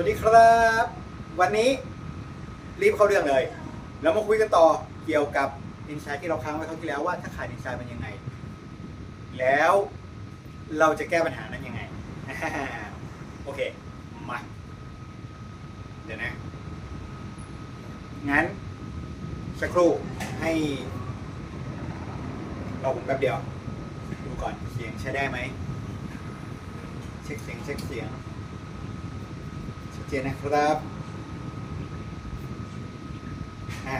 วัสดีครับ วันนี้รีบเข้าเรื่องเลยเรามาคุยกันต่อเกี่ยวกับอินไซต์ที่เราค้างไว้ครั้งที่แล้วว่าถ้าขาดอินไซต์มันยังไง แล้วเราจะแก้ปัญหานั้นยังไง โอเค มา เดี๋ยวนะ งั้นสักครู่ให้รอผมแป๊บเดียว ดูก่อนเสียงใช้ได้ไหม เช็คเสียงเช็คเสียง เจนนะครับอะ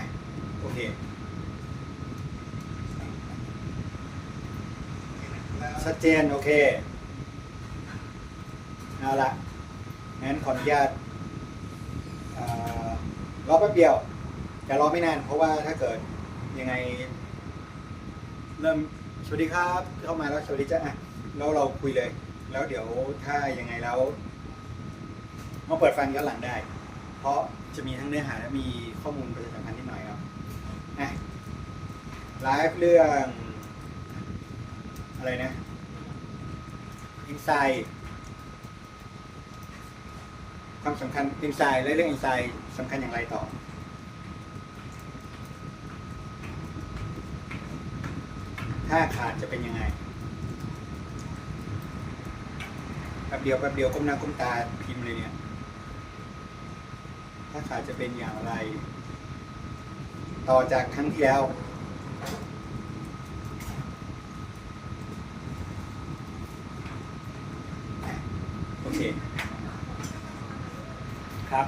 โอเคชัดเจน โอเคเอาละงั้นขออนุญาตเอ่อรอแป๊บเดียวจะรอไม่นานเพราะว่าถ้าเกิดยังไง เริ่มสวัสดีครับ เข้ามาแล้วสวัสดีจ้าอะแล้วเราคุยเลย แล้วเดี๋ยวถ้ายังไงแล้ว มาเปิดฟังย้อนหลังได้ เพราะจะมีทั้งเนื้อหาและมีข้อมูลประชาสัมพันธ์นิดหน่อยครับอะไลฟ์เรื่อง อะไรนะอินไซด์ความสำคัญอินไซด์และเรื่องอินไซด์สำคัญอย่างไรต่อถ้าขาดจะเป็นยังไงแป๊บเดียวแป๊บเดียวก้มหน้าก้มตาพิมพ์เลยเนี่ย ถ้าขาดจะเป็นอย่างไร ต่อจากครั้งที่แล้ว โอเค ครับ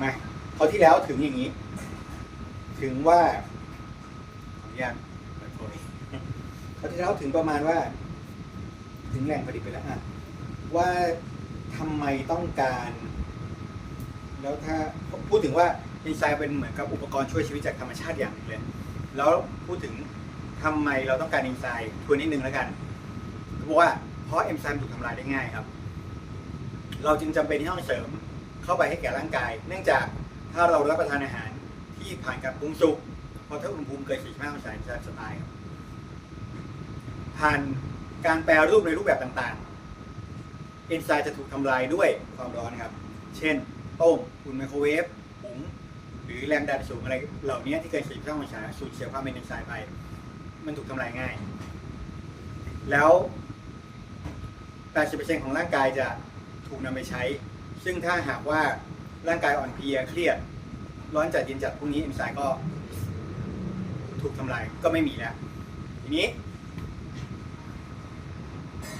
มาเขาที่แล้วถึงอย่างนี้ ถึงว่าขออนุญาตเปิดโพยเขาที่แล้วถึงประมาณว่า ถึงแหล่งผลิตไปแล้วอะว่า ทำไมต้องการ แล้วถ้าพูดถึงว่าเอนไซม์เป็นเหมือนกับอุปกรณ์ช่วยชีวิตจากธรรมชาติอย่างนึงเลย แล้วพูดถึงทำไมเราต้องการเอนไซม์ทวนนิดนึงแล้วกันเพราะว่าเพราะเอนไซม์ถูกทำลายได้ง่ายครับ เราจึงจำเป็นที่ต้องเสริมเข้าไปให้แก่ร่างกาย เนื่องจากถ้าเรารับประทานอาหารที่ผ่านการปรุงสุกพราะถ้าอุณหภูมิเกิน45องศาจะสบายครับผ่านการแปรรูปในรูปแบบต่างๆ เอนไซม์จะถูกทำลายด้วยความร้อนครับ เช่นต้มอุ่นไมโครเวฟหุงหรือแรงดันสูงอะไรเหล่านี้ที่เกิน45องศาสูญเสียความเป็นเอนไซม์ไป มันถูกทำลายง่าย แล้ว 80%ของร่างกายจะถูกนำไปใช้ ซึ่งถ้าหากว่าร่างกายอ่อนเพลียเครียด ร้อนจัดเย็นจัดพวกนี้เอนไซม์ก็ถูกทำลายก็ไม่มีแล้วทีนี้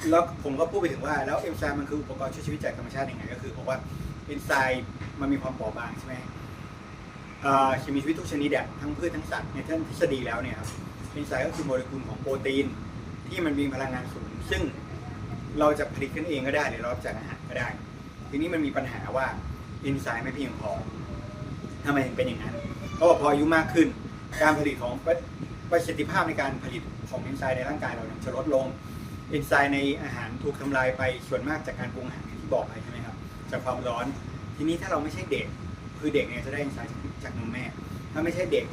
แล้วผมก็พูดไปถึงว่าแล้วเอนไซม์มันคืออุปกรณ์ช่วยชีวิตจากธรรมชาติยังไงก็คือบอกว่าเอนไซม์มันมีความเปราะบางใช่ไหมอ่าสิ่งมีชีวิตทุกชนิดอะทั้งพืชทั้งสัตว์ในท่านทฤษฎีแล้วเนี่ยครับเอนไซม์ก็คือโมเลกุลของโปรตีน ที่มันมีพลังงานสูง ซึ่งเราจะผลิตขึ้นเองก็ได้หรือเราจากอาหารก็ได้ ทีนี้มันมีปัญหาว่าเอนไซม์ไม่เพียงพอทำไมถึงเป็นอย่างนั้นเพราะว่าพออายุมากขึ้น การผลิตของประสิทธิภาพในการผลิตของเอนไซม์ในร่างกายเราจะลดลง เอนไซม์ในอาหารถูกทำลายไปส่วนมากจากการปรุงอาหารที่บอกไปใช่ไหมครับจากความร้อน ทีนี้ถ้าเราไม่ใช่เด็ก คือเด็กเนี่ยจะได้เอนไซม์จากนมแม่ ถ้าไม่ใช่เด็ก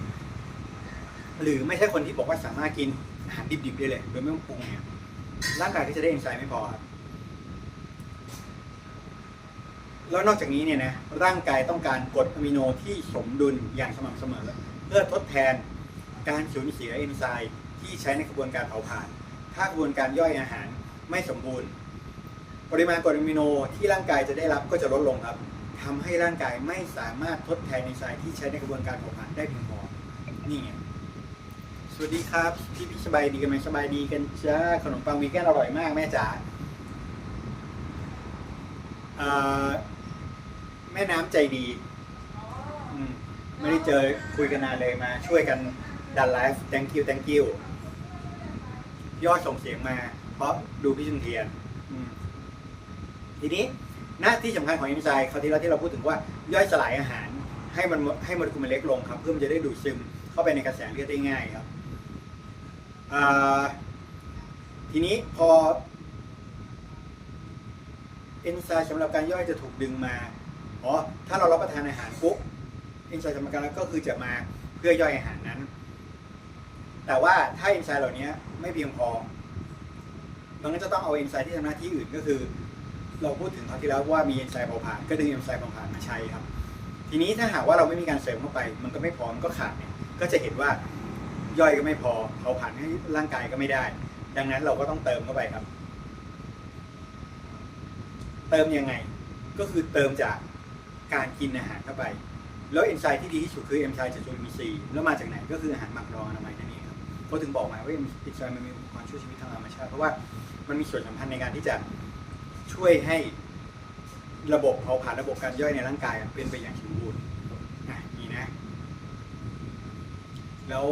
หรือไม่ใช่คนที่บอกว่าสามารถกินอาหารดิบๆได้เลยโดยไม่ต้องปรุงเนี่ยร่างกายก็จะได้เอนไซม์ไม่พอครับแล้วนอกจากนี้เนี่ยนะร่างกายต้องการกรดอะมิโนที่สมดุลอย่างสม่ำเสมอ เพื่อทดแทนการสูญเสียเอนไซม์ที่ใช้ในกระบวนการเผาผลาญ ถ้ากระบวนการย่อยอาหารไม่สมบูรณ์ ปริมาณกรดอะมิโนที่ร่างกายจะได้รับก็จะลดลงครับทำให้ร่างกายไม่สามารถทดแทนเอนไซม์ที่ใช้ในกระบวนการเผาผลาญได้เพียงพอนี่ไงสวัสดีครับ พี่พี่สบายดีกันไหมสบายดีกันจ้าขนมปังวีแกนอร่อยมากแม่จ๋าแม่น้ำใจดีไม่ได้เจอคุยกันนานเลยมาช่วยกันดันไลฟ์ thank you thank you ยอดส่งเสียงมา เพราะดูพี่ชุนเทียนอืมทีนี้หน้าที่สำคัญของเอนไซม์คราวที่แล้วที่เราพูดถึงว่าย่อยสลายอาหาร ให้มันให้โมเลกุลมันเล็กลงครับเพื่อมันจะได้ดูดซึมเข้าไปในกระแสเลือดได้ง่ายครับอ่าทีนี้พอเอนไซม์สำหรับการย่อยจะถูกดึงมาอ๋อถ้าเรารับประทานอาหารปุ๊บเอนไซม์สำหรับการก็คือจะมาเพื่อย่อยอาหารนั้น แต่ว่าถ้าเอนไซม์เหล่านี้ไม่เพียงพอ มันก็จะต้องเอาเอนไซม์ที่ทำหน้าที่อื่นก็คือ เราพูดถึงคราวที่แล้วว่ามีเอนไซม์เผาผลาญก็ดึงเอนไซม์เผาผลาญมาใช้ครับ ทีนี้ถ้าหากว่าเราไม่มีการเสริมเข้าไป มันก็ไม่พอมันก็ขาดเนี่ยก็จะเห็นว่าย่อยก็ไม่พอเผาผลาญให้ร่างกายก็ไม่ได้ ดังนั้นเราก็ต้องเติมเข้าไปครับ เติมยังไงก็คือเติมจากการกินอาหารเข้าไป แล้วเอนไซม์ที่ดีที่สุดคือเอนไซม์จากจุลินทรีย์แล้วมาจากไหนก็คืออาหารหมักดองอนามัยนั ก็ถึงบอกมาว่าเอนไซม์มันมีความช่วยชีวิตทางธรรมชาติเพราะว่ามันมีส่วนสำคัญในการที่จะช่วยให้ระบบเผาผลาญระบบการย่อยในร่างกายเป็นไปอย่างสมบูรณ์อะนี่นะ แล้ว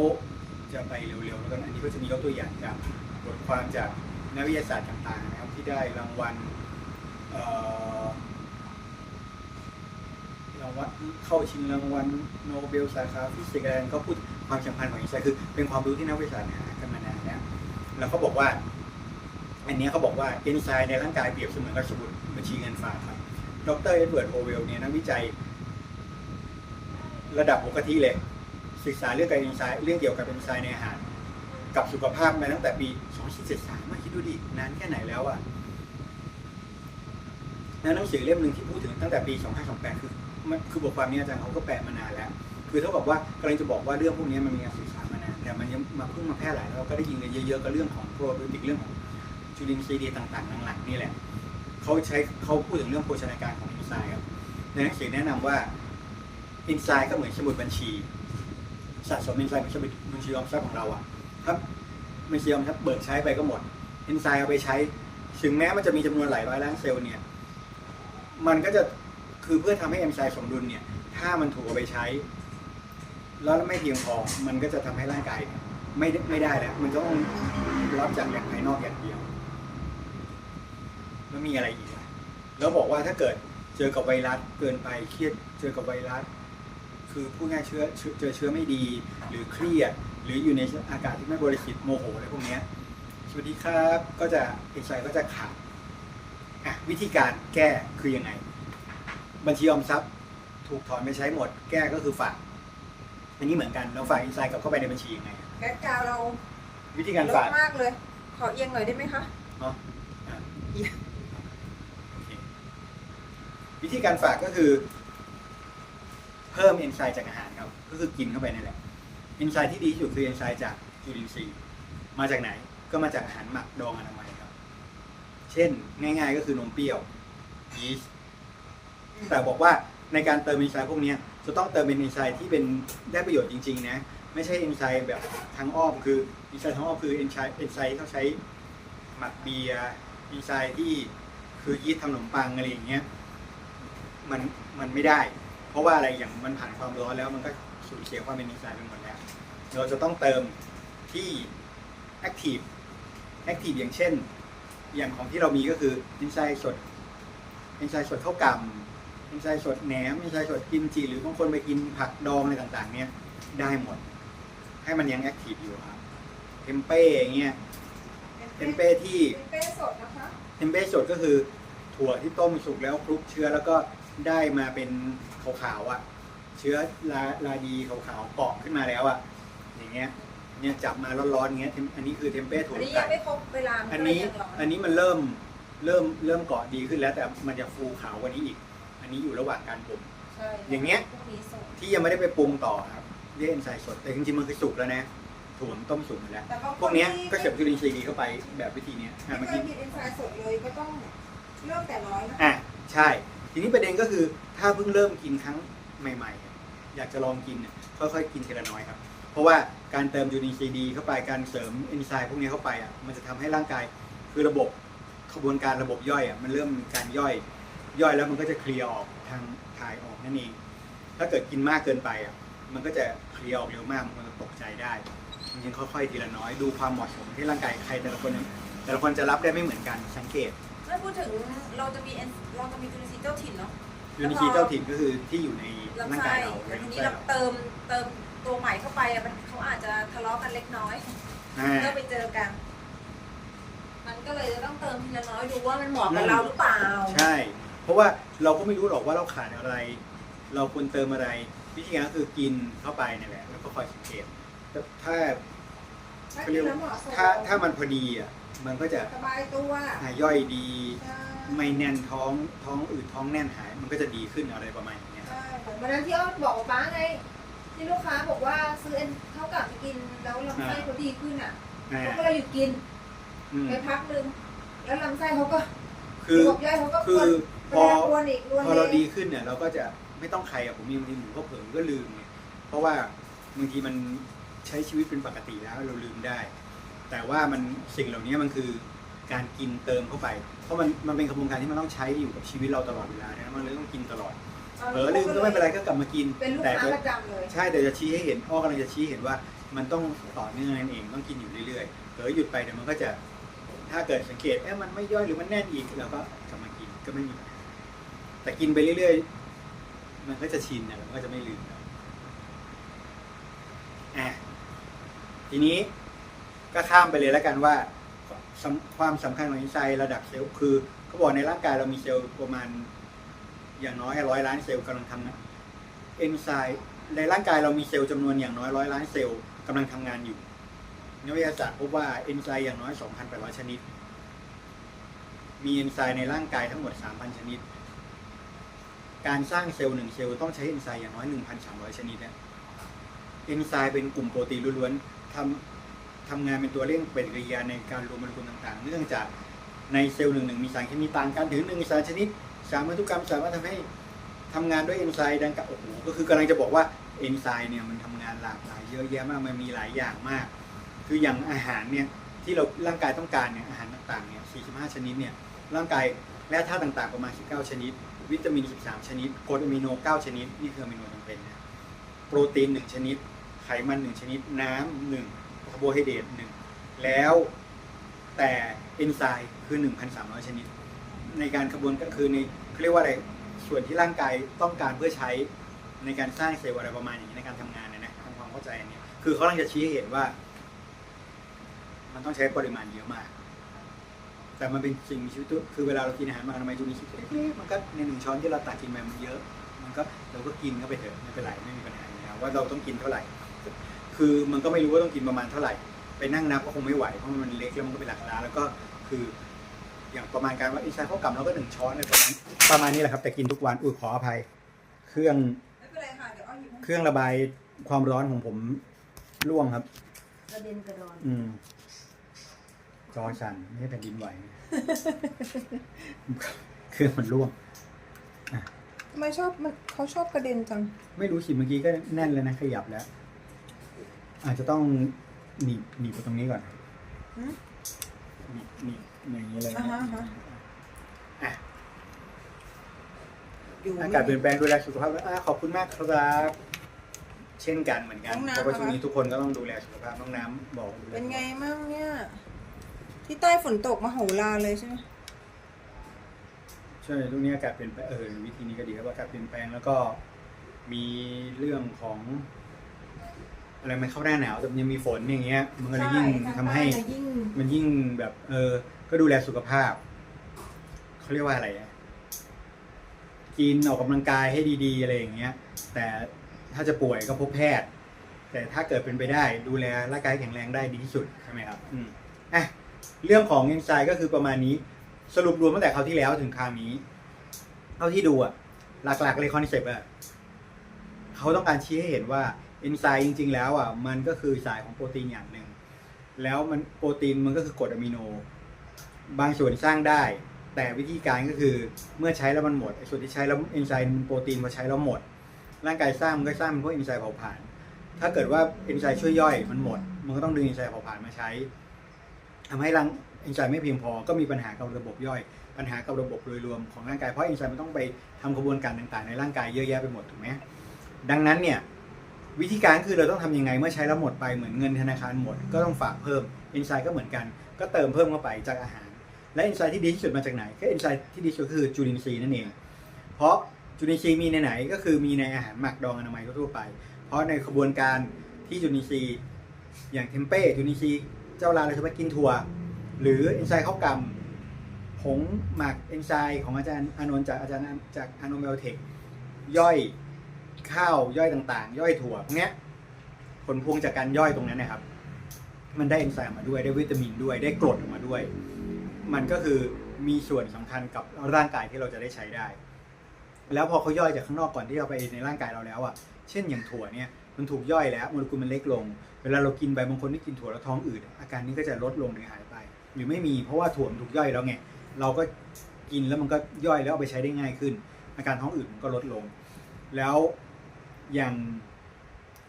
จะไปเร็วๆแล้วกันอันนี้ก็จะมียกตัวอย่างจากบทความจากนักวิทยาศาสตร์ต่างๆนะครับที่ได้รางวัลเอ่อรางวัลเข้าชิงรางวัลโนเบลสาขาฟิสิกส์อะไรเขาพูด ความสัมพันธ์ของเอนไซม์คือเป็นความรู้ที่นักวิทยาศาสตร์หากันมานานแล้วแล้วเขาบอกว่า อันนี้เขาบอกว่าเอนไซม์ในร่างกายเปรียบเสมือนกับสมุดบัญชีเงินฝากครับ ดรเอ็ดเวิร์ดโฮเวลเนี่ยนักวิจัย ระดับปกติเลย ศึกษาเรื่องการเอนไซม์เรื่องเกี่ยวกับเอนไซม์ในอาหาร กับสุขภาพมาตั้งแต่ปี2073มาคิดดูดินานแค่ไหนแล้วอะแล้วหนังสือเล่มหนึ่งที่พูดถึงตั้งแต่ปี 2528 คือมันคือบทความนี้อาจารย์เขาก็แปลมานานแล้ว คือเท่ากับว่ากำลังจะบอกว่าเรื่องพวกนี้มันมีการศึกษามานานแต่มันยังมาเพิ่งมาแพร่หลายแล้วเราก็ได้ยินกันเยอะๆก็เรื่องของโปรไบโอติกเรื่องของจุลินทรีย์ต่างๆหลังๆนี่แหละเขาใช้เขาพูดถึงเรื่องโภชนาการของเอนไซม์ครับในหนังสือแนะนำว่าเอนไซม์ก็เหมือนสมุดบัญชีสะสมเอนไซม์เป็นสมุดบัญชีออมทรัพย์ของเราอะครับบัญชีออมทรัพย์เบิกใช้ไปก็หมดเอนไซม์เอาไปใช้ ถึงแม้มันจะมีจำนวนหลายร้อยล้านเซลล์เนี่ยมันก็จะคือเพื่อทำให้เอนไซม์สมดุลเนี่ยถ้ามันถูกเอาไปใช้ แล้วไม่เพียงพอมันก็จะทำให้ร่างกายไม่ได้ไม่ได้แล้วมันต้องรับจากอย่างภายนอกอย่างเดียวแล้วมีอะไรอีกแล้วบอกว่าถ้าเกิดเจอกับไวรัสเกินไปเครียดเจอกับไวรัสคือพูดง่ายเชื้อเจอเชื้อไม่ดี หรือเครียด หรืออยู่ในอากาศที่ไม่บริสุทธิ์โมโหอะไรพวกนี้สวัสดีครับก็จะเอนไซม์ก็จะขาดวิธีการแก้คือยังไง บัญชีออมทรัพย์ ถูกถอนไปใช้หมด แก้ก็คือฝาก อันนี้เหมือนกันเราฝากเอนไซม์กลับเข้าไปในบัญชียังไงแก๊สกาวเราวิธีการลฝาดกมากเลย ขอเอียงหน่อยได้ไหมคะ เนาะอะโอเควิธีการฝากก็คือ เพิ่มเอนไซม์จากอาหารครับ ก็คือกินเข้าไปนั่นแหละเอนไซม์ที่ดีที่สุดคือเอนไซม์จากจุลินทรีย์ มาจากไหนก็มาจากอาหารหมักดองอนามัยครับ เช่นง่าย ๆ ก็คือนมเปรี้ยวยีสต์แต่บอกว่าในการเติมเอนไซม์พวกเนี้ย จะต้องเติมเป็นเอนไซม์ที่เป็นได้ประโยชน์จริงๆนะไม่ใช่เอนไซม์แบบทางอ้อมคือเอนไซม์ทางอ้อมคือเอนไซม์เอนไซม์ที่เขาใช้หมักเบียร์ดีไซน์ที่คือยีสต์ทำขนมปังอะไรอย่างเงี้ยมันมันไม่ได้ เพราะว่าอะไรอย่างมันผ่านความร้อนแล้วมันก็สูญเสียความเป็นดีไซน์ไปหมดแล้วเราจะต้องเติมที่แอคทีฟแอคทีฟอย่างเช่น อย่างของที่เรามีก็คือเอนไซม์สดเอนไซม์สดเข้ากล่ำ เอนไซม์สดแหนมเอนไซม์สดกิมจิหรือบางคนไปกินผักดองอะไรต่างๆ เนี่ยได้หมด ให้มันยังแอคทีฟอยู่ครับเทมเป้อย่างเงี้ยเทมเป้ที่เป็นเป้สดนะคะเทมเป้สดก็คือถั่วที่ต้มสุกแล้วคลุกเชื้อแล้วก็ได้มาเป็นขาวๆอะ เชื้อลาลาดีขาวๆเกาะขึ้นมาแล้วอะ อย่างเงี้ย เนี่ยจับมาร้อนๆอย่างเงี้ย Tem- อันนี้คือเทมเป้ถั่วอันนี้ไก่ยังไม่ครบเวลามัอันก็เลยนี้ยังร้อนอันนี้มันเริ่มเริ่มเริ่มเกาะดีขึ้นแล้วแต่มันจะฟูขาวกว่านี้อีก อันนี้อยู่ระหว่างการบ่ม ใช่อย่างเงี้ย พวกนี้สดที่ยังไม่ได้ไปปรุงต่อครับเรียกเอนไซม์สดแต่จริงๆมันคือสุกแล้วนะถั่วมันต้มสุกหมดแล้ว แต่บางคพวกเนี้ยที่ก็เสริมจุลินทรีย์เข้าไปแบบวิธีเนี้ยอะไม่เมื่อเคกี้ยกินเอนไซม์สดเลยก็ต้องเริ่มแต่น้อยนะอะใช่ ทีนี้ประเด็นก็คือถ้าเพิ่งเริ่มกินครั้งใหม่ๆอยากจะลองกินเนี่ยค่อยๆ กินทีละน้อยครับ เพราะว่าการเติมยูนิซีดีเข้าไปการเสริมเอนไซม์พวกนี้เข้าไปอะมันจะทำให้ร่างกายคือระบบขบวนการระบบย่อยอะมันเริ่มมีการย่อย ย่อยแล้วมันก็จะเคลียร์ออกทางถ่ายออกนั่นเอง ถ้าเกิดกินมากเกินไปอะมันก็จะเคลียร์ออกเร็วมากมันจะตกใจได้จริงๆค่อยๆทีละน้อยดูความเหมาะสมที่ร่างกายใครแต่ละคนเนี่ยแต่ละคนจะรับได้ไม่เหมือนกันสังเกตถ้าพูดถึงเราจะมีเอนเราจะมีจุลินทรีย์เจ้าถิ่นเนาะยูนิคีเจ้าถิ่นก็คือที่อยู่ในลำร่างไส้กายเราแต่ในทีลำนี้ไส้เราเราเติมเติมตัวใหม่เข้าไปอะมันเขาอาจจะทะเลาะกันเล็กน้อยอ่าเมื่อไปเจอกัน มันก็เลยจะต้องเติมทีละน้อยดูว่ามันเหมาะกับเราหรือเปล่า ใช่ เพราะว่าเราก็ไม่รู้หรอกว่าเราขาดอะไร เราควรเติมอะไร วิธีการก็คือกินเข้าไปนี่แหละแล้วก็คอยสังเกตแต่ถ้าถ้าเขากิเรียนกแล้วว่าเหมาะสมถ้าถ้ามันพอดีอะมันก็จะสบายตัวหาย่อยดีใช่ไม่แน่นท้องท้องอืดท้องแน่นหาย มันก็จะดีขึ้นอะไรประมาณอย่างเงี้ยใช่เหมือนวันนั้นที่อ้อบอกกับป้าไงที่ลูกค้าบอกว่าซื้อเอ็นเท่ากับไปกินแล้วลำไส้เขาดีขึ้นอะอ่าเขาก็เลยหยุดกินอืมไปพักหนึ่งแล้วลำไส้เขาก็คือระบบย่อยเขาก็คืปวอด พแปรอปรวนอีกรวนพอเราเลยดีขึ้นเนี่ย เราก็จะไม่ต้องใครอะผมมีบางทีหมูก็เผลอก็ลืมไงเพราะว่าบางทีมันใช้ชีวิตเป็นปกติแล้วเราลืมได้ แต่ว่ามันสิ่งเหล่านี้มันคือการกินเติมเข้าไป เพราะมันมันเป็นกระบวนการที่มันต้องใช้อยู่กับชีวิตเราตลอดเวลานะมันเลยต้องกินตลอดเผลอลืมก็ไม่เป็นไรก็กลับมากินเป็นลูกแต่ค้าก็ประจำเลยใช่แต่จะชี้ให้เห็นอ้อกำลังจะชี้ให้เห็นว่ามันต้องต่อเนื่องนั่นเองต้องกินอยู่เรื่อยๆเผลอหยุดไปเดี๋ยวมันก็จะถ้าเกิดสังเกตเอ๊ะมันไม่ย่อยหรือมันแน่นอีกเราก็กลับมากินก็ไม่มีปัญหา แต่กินไปเรื่อยๆ มันก็จะชินนะมันก็จะไม่ลืมนะอะทีนี้ก็ข้ามไปเลยแล้วกันว่า ความสำคัญของเอนไซม์ระดับเซลล์คือเขาบอกในร่างกายเรามีเซลล์ประมาณ อย่างน้อยร้อยล้านเซลล์กำลังทำงานเอนไซม์ในร่างกายเรามีเซลล์จำนวนอย่างน้อยร้อยล้านเซลล์กำลังทำงานอยู่นักวิทยาศาสตร์พบว่าเอนไซม์อย่างน้อย 2,800 ชนิด มีเอนไซม์ในร่างกายทั้งหมด 3,000 ชนิด การสร้างเซลล์หนึ่งเซลล์ต้องใช้เอนไซม์อย่างน้อย 1,300 ชนิดนะเอนไซม์เป็นกลุ่มโปรตีนล้วนๆทำทำงานเป็นตัวเร่งปฏิกิริยาในการรวมโมเลกุลต่างๆ เนื่องจากในเซลล์หนึ่งๆมีสารเคมีต่างกันถึงหนึ่งสารชนิด สารพันธุกรรมสามารถทำให้ทำงานด้วยเอนไซม์ดังกล่าวโอ้โหก็คือกำลังจะบอกว่าเอนไซม์เนี่ยมันทำงานหลากหลายเยอะแยะมากมันมีหลายอย่างมาก คืออย่างอาหารเนี่ยที่เราร่างกายต้องการเนี่ยอาหารต่างๆเนี่ย45 ชนิดเนี่ยร่างกายแร่ธาตุต่างๆประมาณ 19 ชนิด วิตามิน 13 ชนิดกรดอะมิโน 9 ชนิด นี่คืออะมิโนจำเป็นนะโปรตีน 1 ชนิด ไขมัน 1 ชนิด น้ำ1คาร์โบไฮเดรต1แล้วแต่เอนไซม์คือ 1,300 ชนิด ในการกระบวนก็คือในเขาเรียกว่าอะไรส่วนที่ร่างกายต้องการเพื่อใช้ในการสร้างเซลล์อะไรประมาณอย่างนี้ในการทำงานเนี่ยนะทำความเข้าใจอันนี้คือเขากำลังจะชี้ให้เห็นว่า มันต้องใช้ปริมาณเยอะมาก แต่มันเป็นสิ่งมีชีวิตตัวคือเวลาเรากินอาหารมาทำไมยจุลินทรีย์เล็กๆมันก็ในหนึ่งช้อนที่เราตักกินไปมันเยอะ มันก็เราก็กินเข้าไปเถอะไม่เป็นไรไม่มีปัญหาอยู่แล้วว่าเราต้องกินเท่าไหร่ คือมันก็ไม่รู้ว่าต้องกินประมาณเท่าไหร่ ไปนั่งนับก็คงไม่ไหวเพราะมันเล็กแล้วมันก็เป็นหลักล้านแล้วก็คืออย่างประมาณการว่าอินไซด์ข้าวกล่ำเราก็หนึ่งช้อนในประมาณประมาณนี้แหละครับ แต่กินทุกวันอุ้ยขออภัย เครื่องไม่เป็นไรค่ะเดี๋ยวอ้อหยิบให้เครื่องระบายความร้อนของผมร่วงครับกระเด็นกระดอนอืม จอสั่นไม่ใช่แผ่นดินไหว เครื่องมันร่วงทำไมชอบมันเขาชอบกระเด็นจัง ไม่รู้สิเมื่อกี้ก็แน่นเลยนะขยับแล้ว อาจจะต้องหนีบหนีบไปตรงนี้ก่อนหืม หนีบหนีบอย่างนี้เลยอ่านะฮะอ่าฮะ อะอยู่อากาศเปลี่ยนแปลงดูแลสุขภาพอะขอบคุณมากครับเช่นกันเหมือนกันน้องน้ำเพราะว่านะคะช่วงนี้ทุกคนก็ต้องดูแลสุขภาพน้องน้ำบอกดูแลเป็นไงมั่งเนี่ย ที่ใต้ฝนตกมโหฬารเลยใช่ไหมใช่ช่วงนี้อากาศเปลี่ยนแปลงเออวิธีนี้ก็ดีครับอากาศเปลี่ยนแปลงแล้วก็มีเรื่องของอะไรมันเข้าหน้าหนาวแต่มันยังมีฝนอย่างเงี้ย มันก็เลยยิ่งทำให้ ช่ยิ่งมันยิ่งแบบ เออ ก็ดูแลสุขภาพ เขาเรียกว่าอะไรอะกินออกกำลังกายให้ดีๆอะไรอย่างเงี้ย แต่ถ้าจะป่วยก็พบแพทย์ แต่ถ้าเกิดเป็นไปได้ ดูแลร่างกายแข็งแรงได้ดีที่สุดใช่ไหมครับ อืมอะ เรื่องของเอนไซม์ก็คือประมาณนี้ สรุปรวมตั้งแต่คราวที่แล้วถึงคราวนี้ เท่าที่ดูอะหลักๆเลยคอนเซปต์อะเขาต้องการชี้ให้เห็นว่าเอนไซม์จริง ๆ แล้วอะมันก็คือสายของโปรตีนอย่างหนึ่ง แล้วมันโปรตีนมันก็คือกรดอะมิโน บางส่วนสร้างได้ แต่วิธีการก็คือเมื่อใช้แล้วมันหมดส่วนที่ใช้แล้วเอนไซม์โปรตีนพอใช้แล้วหมด ร่างกายสร้างมันก็สร้างเป็นพวกเอนไซม์เผาผลาญถ้าเกิดว่าเอนไซม์ช่วยย่อยมันหมด มันก็ต้องดึงเอนไซม์เผาผลาญมาใช้ ทำให้ร่างเอนไซม์ไม่เพียงพอ ก็มีปัญหากับระบบย่อย ปัญหากับระบบโดยรวมของร่างกาย เพราะเอนไซม์มันต้องไปทำกระบวนการต่างๆ ในร่างกายเยอะแยะไปหมดถูกไหมดังนั้นเนี่ยวิธีการคือเราต้องทำยังไงเมื่อใช้แล้วหมดไปเหมือนเงินธนาคารหมด ก็ต้องฝากเพิ่มเอนไซม์ก็เหมือนกัน ก็เติมเพิ่มเข้าไปจากอาหาร และเอนไซม์ที่ดีที่สุดมาจากไหนก็เอนไซม์ที่ดีที่สุดคือจุลินทรีย์นั่นเอง เพราะจุลินทรีย์มีในไหนก็คือมีในอาหารหมักดองอนามัยทั่วไป เพราะในกระบวนการที่จุลินทรีย์อย่างเทมเป้จุลินทรีย์ เจ้าลาเราจะไปกินถั่ว หรือเอนไซม์ข้าวกำผงหมักเอนไซม์ของอาจารย์อานนท์จากอาจารย์จากอานนท์เบลเทคย่อยข้าวย่อยต่างๆ ย่อยถั่วพวกนี้ผลพวงจากการย่อยตรงนั้นนะครับ มันได้เอนไซม์มาด้วยได้วิตามินด้วยได้กรดออกมาด้วย มันก็คือมีส่วนสำคัญกับร่างกายที่เราจะได้ใช้ได้ แล้วพอเขาย่อยจากข้างนอกก่อนที่เราไปในร่างกายเราแล้วอะ เช่นอย่างถั่วเนี่ย มันถูกย่อยแล้วโมเลกุลมันเล็กลง เวลาเรากินไปบางคนที่กินถั่วแล้วท้องอืดอาการนี้ก็จะลดลงหรือหายไป หรือไม่มีเพราะว่าถั่วมันถูกย่อยแล้วไงเราก็กินแล้วมันก็ย่อยแล้วเอาไปใช้ได้ง่ายขึ้น อาการท้องอืดมันก็ลดลง แล้วอย่าง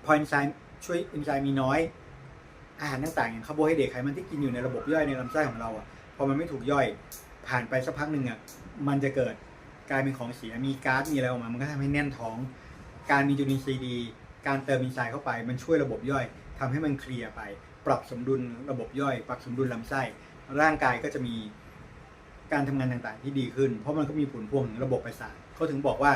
พอเอนไซม์ช่วยเอนไซม์มีน้อยอาหารต่างๆอย่างคาร์โบไฮเดรตไขมันที่กินอยู่ในระบบย่อยในลำไส้ของเราอะพอมันไม่ถูกย่อยผ่านไปสักพักหนึ่งอะมันจะเกิดกลายเป็นของเสียมีก๊าซมีอะไรออกมา มันก็ทำให้แน่นท้อง การมีจูนินซีย์ดี การเติมอินไซม์เข้าไป มันช่วยระบบย่อยทำให้มันเคลียร์ไป ปรับสมดุลระบบย่อย ปรับสมดุลลำไส้ ร่างกายก็จะมีการทำงานต่างๆ ที่ดีขึ้น เพราะมันก็มีผลพวงถึงระบบประสาทเขาถึงบอกว่า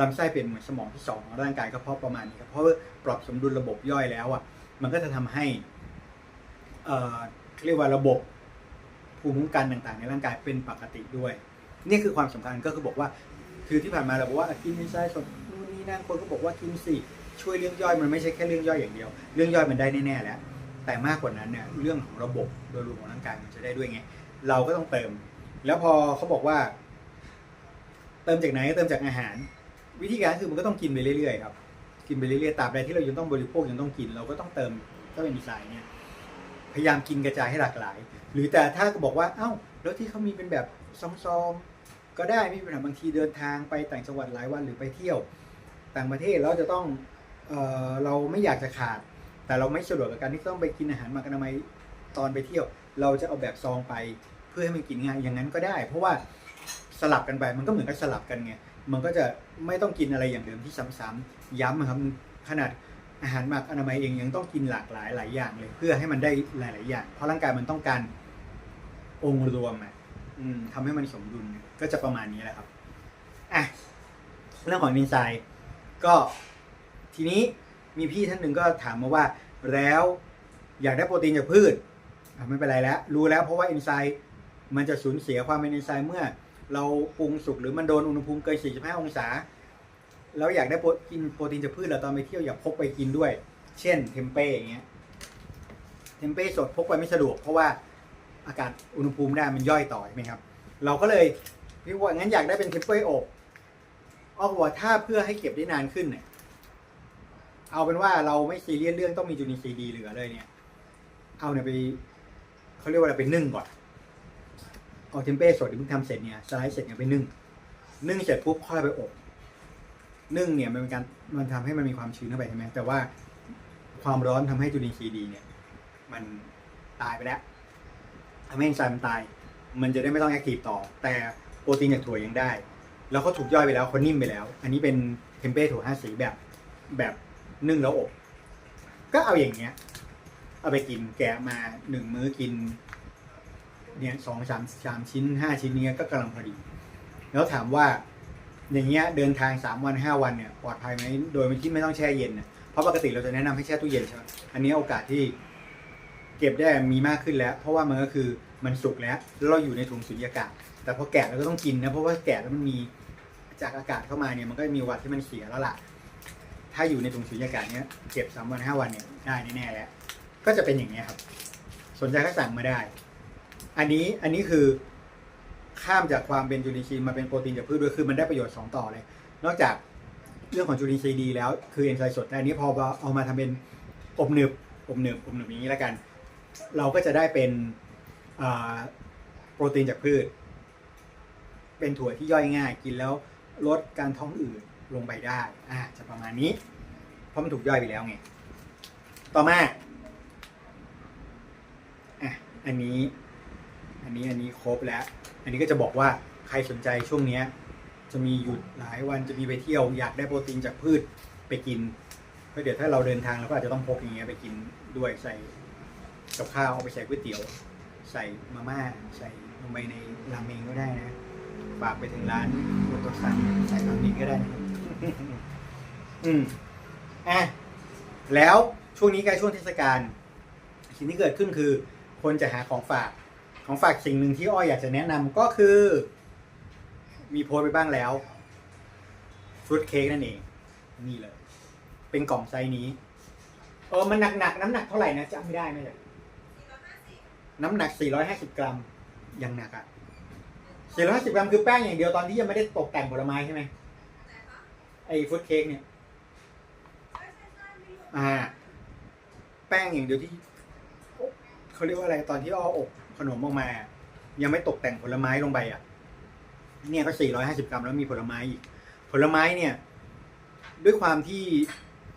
ลำไส้เป็นเหมือนสมองที่สองของร่างกายก็เพราะประมาณนี้ครับเพราะว่าปรับสมดุลระบบย่อยแล้วอะมันก็จะทำให้เรียกว่าระบบภูมิคุ้มกันต่างๆ ในร่างกายเป็นปกติด้วย นี่คือความสำคัญก็คือบอกว่า คือที่ผ่านมาเราบอกว่ากินไม่ใช่ สดนู่นนี่นั่นคนก็บอกว่ากินสิช่วยเรื่องย่อยมันไม่ใช่แค่เรื่องย่อยอย่างเดียว เรื่องย่อยมันได้แน่ๆแล้ว แต่มากกว่านั้นเนี่ยเรื่องของระบบโดยรวมของร่างกายมันจะได้ด้วยไงเราก็ต้องเติม แล้วพอเขาบอกว่า เติมจากไหนเติมจากอาหาร วิธีการคือมันก็ต้องกินไปเรื่อยๆครับกินไปเรื่อยๆตาบใดที่เรายังต้องบริโภคยังต้องกิน เราก็ต้องเติมเจ้าเอนไซม์เนี่ยพยายามกินกระจายให้หลากหลาย หรือแต่ถ้าก็บอกว่าเอ้าแล้วที่เขามีเป็นแบบซองๆก็ได้ไม่มีปัญหาบางทีเดินทางไปต่างจังหวัดหลายวันหรือไปเที่ยว ต่างประเทศเราจะต้องเออเราไม่อยากจะขาด แต่เราไม่สะดวกกับการที่ต้องไปกินอาหารหมักอนามัยตอนไปเที่ยว เราจะเอาแบบซองไปเพื่อให้มันกินง่ายอย่างนั้นก็ได้ เพราะว่าสลับกันไปมันก็เหมือนกับสลับกันไงมันก็จะไม่ต้องกินอะไรอย่างเดิมที่ซ้ำๆย้ำอะครับขนาดอาหารหมักอนามัยเองยังต้องกินหลากหลายหลายอย่างเลย เพื่อให้มันได้หลาย ๆ อย่าง เพราะร่างกายมันต้องการองค์รวมอะทำให้มันสมดุลก็จะประมาณนี้แหละครับอะเรื่องของดีไซน์ ก็ทีนี้มีพี่ท่านหนึ่งก็ถามมาว่าแล้วอยากได้โปรตีนจากพืชไม่เป็นไรแล้ว รู้แล้วเพราะว่าเอนไซม์มันจะสูญเสียความเป็นเอนไซม์เมื่อ เราปรุงสุกหรือมันโดนอุณหภูมิเกิน 45 องศา แล้วอยากได้โปรกินโปรตีนจากพืชเราตอนไปเที่ยวอยากพกไปกินด้วย เช่นเทมเป้อย่างเงี้ยเทมเป้สดพกไปไม่สะดวก เพราะว่าอากาศอุณหภูมิได้มันย่อยต่อใช่ไหมครับ เราก็เลยพี่ว่างั้นอยากได้เป็นเทมเป้อบ อ้อบอกว่าถ้าเพื่อให้เก็บได้นานขึ้นเนี่ยเอาเป็นว่าเราไม่ซีเรียสเรื่องต้องมีจูนินซีดีเหลือเลยเนี่ย เอาเนี่ยไปเขาเรียกว่าอะไรไปนึ่งก่อนเอาเทมเป้สดที่เพิ่งทำเสร็จเนี่ยสไลด์เสร็จเนี่ยไปนึ่งนึ่งเสร็จปุ๊บค่อยไปอบนึ่งเนี่ยมันเป็นการมันทำให้มันมีความชื้นเข้าไปใช่ไหมแต่ว่าความร้อนทำให้จุลินทรีย์ดีเนี่ย มันตายไปแล้วทำให้เอนไซม์มันตาย มันจะได้ไม่ต้องแอคทีฟต่อ แต่โปรตีนจากถั่วยังได้ แล้วเขาถูกย่อยไปแล้วเขานิ่มไปแล้ว อันนี้เป็นเทมเป้ถั่วห้าสีแบบแบบนึ่งแล้วอบ ก็เอาอย่างเงี้ย เอาไปกินแกะมาหนึ่งมื้อกิน เนี่ยสองสามสามชิ้นห้าชิ้นเนี้ยก็กำลังพอดี แล้วถามว่าอย่างเงี้ยเดินทางสามวันห้าวันเนี่ยปลอดภัยไหมโดยที่ไม่ต้องแช่เย็นน่ะเพราะปกติเราจะแนะนำให้แช่ตู้เย็นใช่ไหมอันนี้โอกาสที่เก็บได้มีมากขึ้นแล้ว เพราะว่ามันก็คือมันสุกแล้วแล้วเราอยู่ในถุงสุญญากาศ แต่พอแกะเราก็ต้องกินนะเพราะว่าแกะแล้วมันมีจากอากาศเข้ามาเนี่ยมันก็มีวัดที่มันเสียแล้วล่ะ ถ้าอยู่ในถุงสุญญากาศเนี้ยเก็บสามวันห้าวันเนี่ยได้แน่ๆแล้ว ก็จะเป็นอย่างเงี้ครับ สนใจก็สั่งมาได้ อันนี้อันนี้คือข้ามจากความเป็นจุลินทรีย์มาเป็นโปรตีนจากพืชด้วยคือมันได้ประโยชน์สองต่อเลย นอกจากเรื่องของจุลินทรีย์ดีแล้วคือเอนไซม์สดแต่อันนี้พอเอามาทำเป็นอบหนึบอบหนึบอบหนึบอย่างนี้แล้วกัน เราก็จะได้เป็นโปรตีนจากพืช เป็นถั่วที่ย่อยง่าย กินแล้วลดการท้องอืดลงไปได้อ่าจะประมาณนี้ เพราะมันถูกย่อยไปแล้วไง ต่อมาอะอันนี้ อันนี้อันนี้ครบแล้ว อันนี้ก็จะบอกว่าใครสนใจช่วงเนี้ย จะมีหยุดหลายวันจะมีไปเที่ยวอยากได้โปรตีนจากพืชไปกินเพราะเดี๋ยวถ้าเราเดินทางเราก็อาจจะต้องพกอย่างเงี้ยไปกินด้วยใส่กับข้าวเอาไปใส่ก๋วยเตี๋ยว ใส่มาม่าใส่ลงไปในราเมงก็ได้นะ ฝากไปถึงร้านโอโตซังใส่ราเมงก็ได้นะครับอืมอะแล้วช่วงนี้ใกล้ช่วงเทศกาลสิ่งที่เกิดขึ้นคือ คนจะหาของฝาก ของฝากสิ่งหนึ่งที่อ้อยอยากจะแนะนำก็คือ มีโพสต์ไปบ้างแล้วฟรุตเค้กนั่นเอง นี่เลย เป็นกล่องไซส์นี้ เออ มันหนักๆ น้ำหนักเท่าไหร่นะจำไม่ได้ไหมเลยน้ำหนัก 450 กรัม ยังหนักอะ สี่ร้อยห้าสิบกรัมคือแป้งอย่างเดียวตอนที่ยังไม่ได้ตกแต่งผลไม้ใช่ไหมไอ้ฟุตเค้กเนี่ย อ่า แป้งอย่างเดียวที่เขาเรียกว่าอะไรตอนที่อ้ออบขนมออกมา ยังไม่ตกแต่งผลไม้ลงไปอะ เนี่ยก็สี่ร้อยห้าสิบกรัมแล้วมีผลไม้อีก ผลไม้เนี่ย ด้วยความที่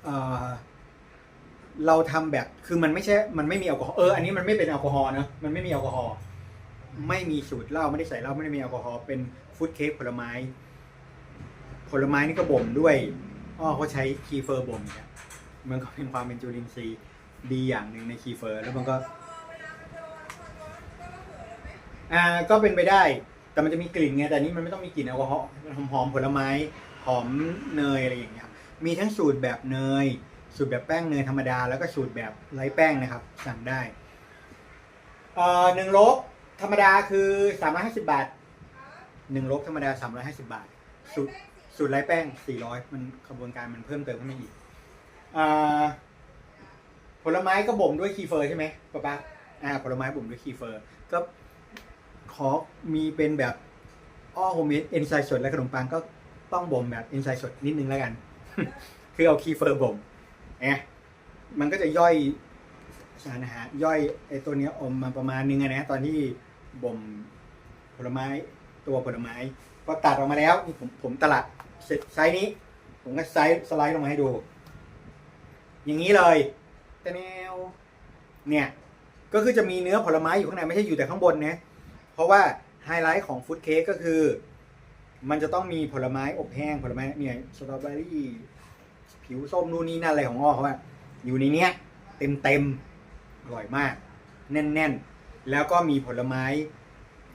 เอ่อเราทำแบบคือมันไม่ใช่ มันไม่มีแอลกอฮอล์เอออันนี้มันไม่เป็นแอลกอฮอล์นะมันไม่มีแอลกอฮอล์ ไม่มีสูตรเหล้าไม่ได้ใส่เหล้าไม่ได้มีแอลกอฮอล์เป็นฟู้ดเค้กผลไม้ ผลไม้นี่ก็บ่มด้วยอ้อเขาใช้คีเฟอร์บ่มเนี่ยมันก็เป็นความเป็นจุลินทรีย์ดีอย่างหนึ่งในคีเฟอร์ แล้วมันก็อ่าก็เป็นไปได้ แต่มันจะมีกลิ่นไงแต่นี้มันไม่ต้องมีกลิ่นแอลกอฮอล์หอมหอมๆผลไม้หอมเนยอะไรอย่างเงี้ยมีทั้งสูตรแบบเนย สูตรแบบแป้งเนยธรรมดา แล้วก็สูตรแบบไร้แป้งนะครับ สั่งได้เอ่อหนึ่งโล ธรรมดาคือสามร้อยห้าสิบาทหนึ่งโลกธรรมดาสามร้อยห้าสิบาท สูตรสูตรไร้แป้งสี่ร้อยมันกระบวนการมันเพิ่มเติมขึ้นมาอีกอ่าผลไม้ก็บ่มด้วยคีเฟอร์ใช่ไหมป๊าป๊าอ่าผลไม้บ่มด้วยคีเฟอร์ ก็ขอมีเป็นแบบอ้อโฮมเมดเอนไซม์สดและขนมปังก็ต้องบ่มแบบเอนไซม์สดนิดนึงแล้วกัน คือเอาคีเฟอร์บ่มไงมันก็จะย่อยสารอาหารย่อยไอตัวเนี้ยอมมาประมาณนึงนะตอนที่ บ่มผลไม้ตัวผลไม้พอตัดออกมาแล้วนี่ผมผมตลัดเสร็จไซส์นี้ ผมก็ไซส์สไลด์ลงมาให้ดู อย่างนี้เลยแต่แนวเนี่ยก็คือจะมีเนื้อผลไม้อยู่ข้างในไม่ใช่อยู่แต่ข้างบนนะเพราะว่าไฮไลท์ของฟุตเค้กก็คือ มันจะต้องมีผลไม้อบแห้งผลไม้เนี่ยสตรอเบอรี่ผิวส้มนู่นนี่นั่นอะไรของอ้อเขาอะอยู่ในเนี้ย เต็มเต็มอร่อยมาก แน่นๆ แล้วก็มีผลไม้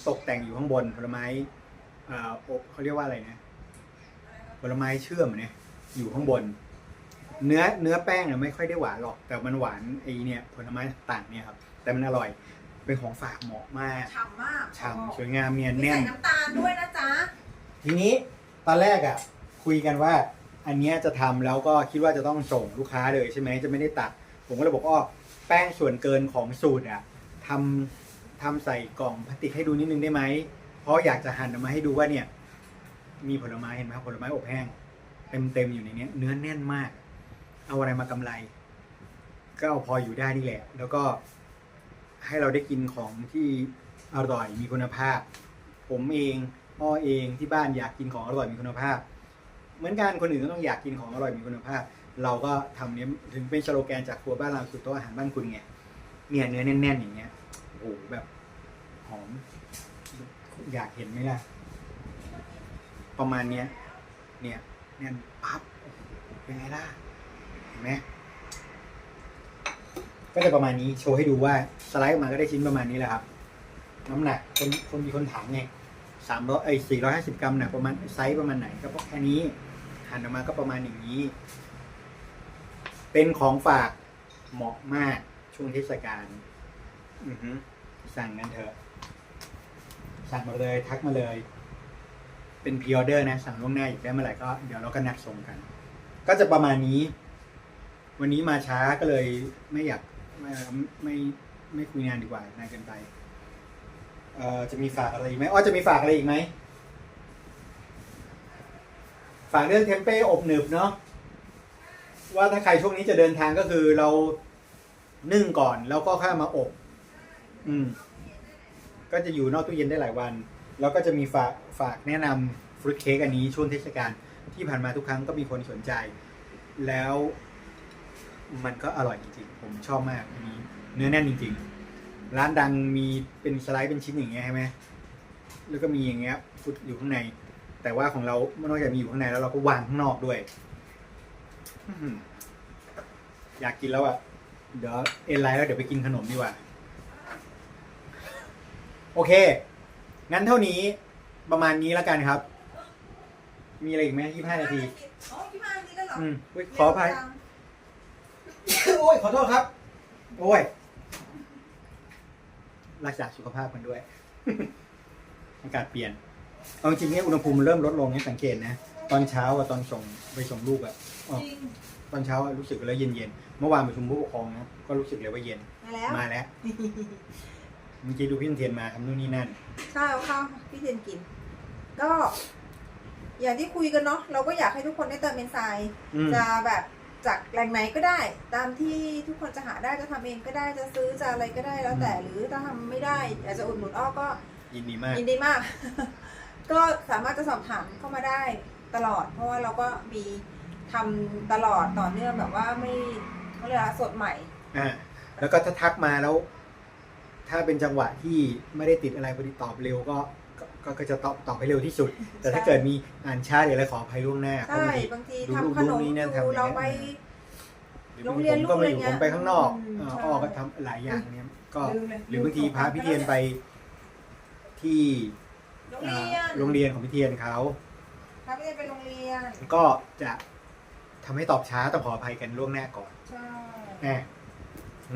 ตกแต่งอยู่ข้างบนผลไม้อ่าอบเขาเรียกว่าอะไรนะ ผลไม้เชื่อมเนี่ยอยู่ข้างบน เนื้อเนื้อแป้งเนี่ยไม่ค่อยได้หวานหรอก แต่มันหวานไอเนี่ยผลไม้ต่างๆเนี่ยครับ แต่มันอร่อยเป็นของฝากเหมาะมากฉ่ำมากฉ่ำสวยงามเนียนมีแน่ใส่นน้ำตาลด้วยนะจ๊ะ ทีนี้ตอนแรกอะคุยกันว่า อันเนี้ยจะทำแล้วก็คิดว่าจะต้องส่งลูกค้าเลยใช่ไหมจะไม่ได้ตัด ผมก็เลยบอกอ้อแป้งส่วนเกินของสูตรอะทำ ทำใส่กล่องพลาสติกให้ดูนิดนึงได้ไหม เพราะอยากจะหั่นออกมาให้ดูว่าเนี่ย มีผลไม้เห็นไหมผลไม้อบแห้ง เต็มๆอยู่ในนี้เนื้อแน่นมาก เอาอะไรมากำไร ก็เอาพออยู่ได้นี่แหละ แล้วก็ให้เราได้กินของที่อร่อยมีคุณภาพ ผมเองพ่อเองที่บ้านอยากกินของอร่อยมีคุณภาพ เหมือนกันคนอื่นก็ต้องอยากกินของอร่อยมีคุณภาพ เราก็ทำเนี้ยถึงเป็นสโลแกนจากครัวบ้านเราคือโต๊ะอาหารบ้านคุณไงเนี่ยเนื้อแน่นๆอย่างเงี้ย หแบบหอม อยากเห็นไหมล่ะ ประมาณเนี้ย เนี่ยแน่นปั๊บเป็นไงล่ะ เห็นไหมก็จะประมาณนี้โชว์ให้ดูว่าสไลด์ออกมาก็ได้ชิ้นประมาณนี้แหละครับ น้ำหนักคนคนมีคนถามไงสามร้อยไอ้สี่ร้อยห้าสิบกรัมหนักประมาณไซส์ประมาณไหนก็พแค่นี้หั่นออกมาก็ประมาณอย่างนี้ เป็นของฝากเหมาะมากช่วงเทศกาลอือฮึ สั่งกันเถอะ สั่งมาเลยทักมาเลย เป็นพ r ออเดอร์นะ สั่งล่วงหน้าอีกได้เมื่อไหร่ก็เดี๋ยวเราก็นัดส่งกัน ก็จะประมาณนี้ วันนี้มาช้าก็เลยไม่อยากไม่ไม่ไม่คุยงานดีกว่านานเกินไปเอ่อจะมีฝากอะไรอีกไหมอ้อจะมีฝากอะไรอีกไหมฝากเรื่องเทมเป้อบหนึบเนาะว่าถ้าใครช่วงนี้จะเดินทางก็คือเรานึ่งก่อนแล้วก็ค่อยมาอบ อืม ก็จะอยู่นอกตู้เย็นได้หลายวัน แล้วก็จะมีฝากฝากแนะนำฟรุตเค้กอันนี้ช่วงเทศกาลที่ผ่านมาทุกครั้งก็มีคนสนใจ แล้ว มันก็อร่อยจริงๆ ผมชอบมากอันนี้ เนื้อแน่นจริง ๆ ร้านดังมีเป็นสไลด์เป็นชิ้นอย่างเงี้ยใช่ไหมแล้วก็มีอย่างเงี้ยฟุตอยู่ข้างใน แต่ว่าของเรานอกจากมีอยู่ข้างในแล้วเราก็วางข้างนอกด้วยอื้อหืออยากกินแล้วอะ เดี๋ยวเอ็นไลน์แล้วเดี๋ยวไปกินขนมดีกว่า โอเค งั้นเท่านี้ประมาณนี้แล้วกันครับ มีอะไรอีกไหมยี่ห้านาที อ๋อยี่ห้านาทีแล้วเหรออืมอุ๊ยขออภัย โอ้ย ขอโทษครับ โอ้ย รักษาสุขภาพกันด้วย อากาศเปลี่ยน เอาจริงๆเนี่ยอุณหภูมิมันเริ่มลดลงเนี่ยสังเกตนะ ตอนเช้ากับตอนส่งไปส่งลูกอะอ๋อจริงตอนเช้าอะรู้สึกแล้วเย็นๆ เมื่อวานประชุมผู้ปกครองนะ ก็รู้สึกเลยว่าเย็น มาแล้ว มาแล้ว เมื่อกี้ดูพี่เทียนมาทำนู่นนี่นั่น ใช่เอาข้าวพี่เทียนกิน ก็ อย่างที่คุยกันเนาะเราก็อยากให้ทุกคนได้เติมเอนไซม์อืม จะแบบจากแหล่งไหนก็ได้ ตามที่ทุกคนจะหาได้จะทำเองก็ได้จะซื้อจะอะไรก็ได้แล้วแต่หรือถ้าทำไม่ได้อยากจะอุดหนุนอ้อก็ ยินดีมาก ยินดีมาก ก็สามารถจะสอบถามเข้ามาได้ตลอด เพราะว่าเราก็มีทำตลอดต่อเนื่องแบบว่าไม่เขาเรียกว่าสดใหม่ อ่าแล้วก็ถ้าทักมาแล้ว ถ้าเป็นจังหวะที่ไม่ได้ติดอะไรพอดีตอบเร็วก็ก็ก็ก็จะตอบตอบให้เร็วที่สุด แต่ถ้าใช่เกิดมีอ่านช้าหรืออะไรขออภัยล่วงหน้าเพราะใช่บางทีบางทีดูทำขนดูมนี่นั่นอทำอย่างยู่เงี้ยเราไปหโรงเรียนผมก็มาอยู่ลูกอะไรเงี้ยผมไปข้างนอกอืม เอ่อใช่ อ้อก็ทำหลายอย่างเนี่ยก็ลืมเลย หรือบางทีพาพี่เทียนไปที่โรงอ่าเรียนโรงเรียนของพี่เทียนเขา พาพี่เทียนไปโรงเรียน ก็จะทำให้ตอบช้าต้องขออภัยกันล่วงหน้าก่อนใช่อะ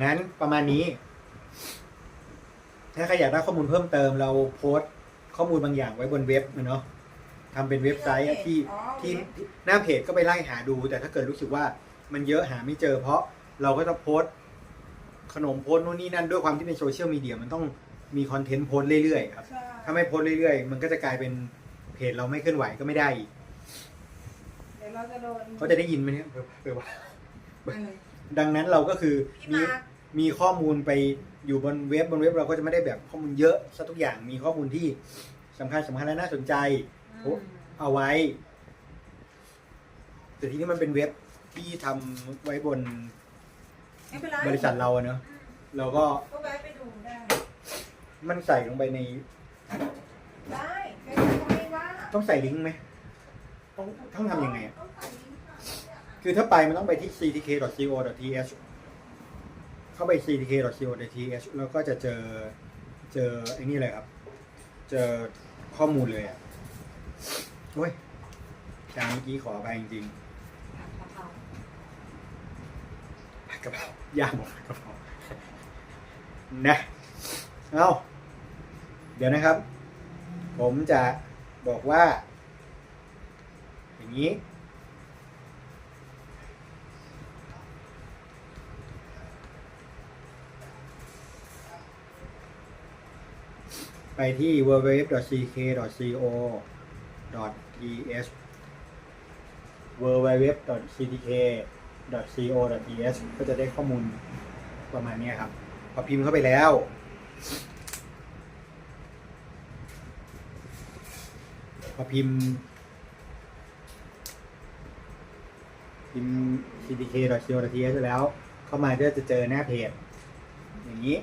งั้นประมาณนี้ ถ้าใครอยากได้ข้อมูลเพิ่มเติมเราโพสต์ข้อมูลบางอย่างไว้บนเว็บนะเนาะทำเป็นเว็บไซต์อะที่อ๋อที่ที่หน้าเพจก็ไปไล่หาดู แต่ถ้าเกิดรู้สึกว่ามันเยอะหาไม่เจอ เพราะเราก็จะโพสต์ขนมโพสต์นู่นนี่นั่นด้วยความที่เป็นโซเชียลมีเดียมันต้องมีคอนเทนต์โพสต์เรื่อยๆครับ ใช่ถ้าไม่โพสต์เรื่อยๆ มันก็จะกลายเป็นเพจเราไม่เคลื่อนไหวก็ไม่ได้อีกเดี๋ยวเราจะโดนเขาจะได้ยินไหมเนี่ยเผื่อว่าอะไรดังนั้นเราก็คือพี่มีมาร์ค มีข้อมูลไปอยู่บนเว็บบนเว็บเราก็จะไม่ได้แบบข้อมูลเยอะซะทุกอย่างมีข้อมูลที่สำคัญสำคัญและน่าสนใจโอ้เอาไว้ แต่ที่นี่มันเป็นเว็บที่ทำไว้บนไม่เป็นไรบริษัทเราอะเนอะเราก็ก็แวะไปดูได้ มันใส่ลงไปใน ได้ไม่ได้ก็ไม่ว่าต้องใส่ลิงก์ไหมต้องต้องทำยังไงอะต้องใส่ลิงก์ค่ะคือถ้าไปมันต้องไปที่ ctk.co.th เข้าไป ctk.co.th แล้วก็จะเจอเจอไอ้นี่เลยครับ เจอข้อมูลเลยอะโอ้ยจางเมื่อกี้ขอไปจริงๆผัดกะเพรายางผัดกะเพรานะเอาเดี๋ยวนะครับ ผมจะบอกว่า อย่างนี้ ไปที่ www.ck.co.th www.ck.co.th ก็จะได้ข้อมูลประมาณนี้ครับ พอพิมพ์เข้าไปแล้ว พอพิมพ์ พิมพ์ ctk.co.th แล้ว เข้ามาก็จะเจอหน้าเพจ อย่างนี้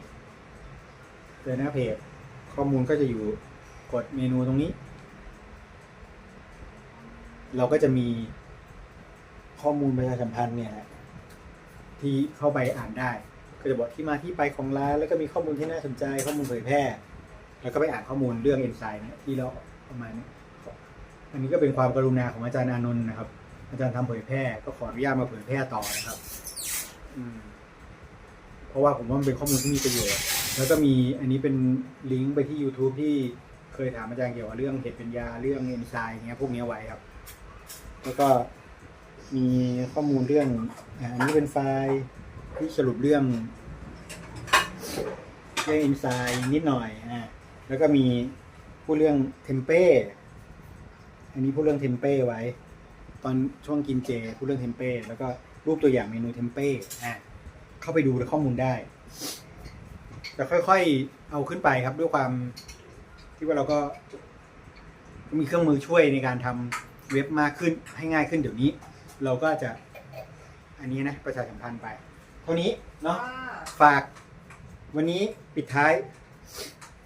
เจอหน้าเพจ ข้อมูลก็จะอยู่กดเมนูตรงนี้ เราก็จะมีข้อมูลประชาสัมพันธ์เนี่ยแหละที่เข้าไปอ่านได้ ก็จะบอกที่มาที่ไปของร้านแล้วก็มีข้อมูลที่น่าสนใจข้อมูลเผยแพร่ แล้วก็ไปอ่านข้อมูลเรื่องเอนไซม์เนี่ยที่เราประมาณนี้อันนี้ก็เป็นความกรุณาของอาจารย์อานนท์นะครับ อาจารย์ทำเผยแพร่ก็ขออนุญาตมาเผยแพร่ต่อนะครับ อืม เพราะว่าผมว่ามันเป็นข้อมูลที่มีประโยชน์ แล้วก็มีอันนี้เป็นลิงก์ไปที่ YouTube ที่เคยถามอาจารย์เกี่ยวกับเรื่องเห็ดเป็นยาเรื่องเอนไซม์เงี้ยพวกนี้ไว้ครับ แล้วก็มีข้อมูลเรื่องอันนี้เป็นไฟล์ที่สรุปเรื่องเรื่องเอนไซม์นิดหน่อยอ่าแล้วก็มีพูดเรื่องเทมเป้อันนี้พูดเรื่องเทมเป้ไว้ ตอนช่วงกินเจพูดเรื่องเทมเป้แล้วก็รูปตัวอย่างเมนูเทมเป้อ่าเข้าไปดูข้อมูลได้ จะค่อยๆเอาขึ้นไปครับด้วยความที่ว่าเราก็ มีเครื่องมือช่วยในการทำเว็บมากขึ้นให้ง่ายขึ้นเดี๋ยวนี้ เราก็จะ อันนี้นะประชาสัมพันธ์ไปเท่านี้เนาะว่าฝาก วันนี้ปิดท้าย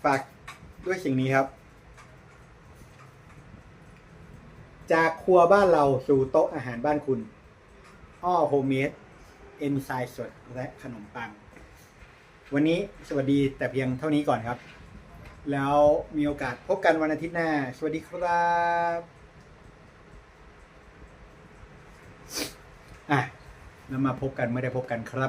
ฝากด้วยสิ่งนี้ครับ จากครัวบ้านเราสู่โต๊ะอาหารบ้านคุณ อ้อโฮมเมดเอนไซม์สดและขนมปัง วันนี้สวัสดีแต่เพียงเท่านี้ก่อนครับ แล้วมีโอกาสพบกันวันอาทิตย์หน้า สวัสดีครับอะแล้วมาพบกันไม่ได้พบกันครับ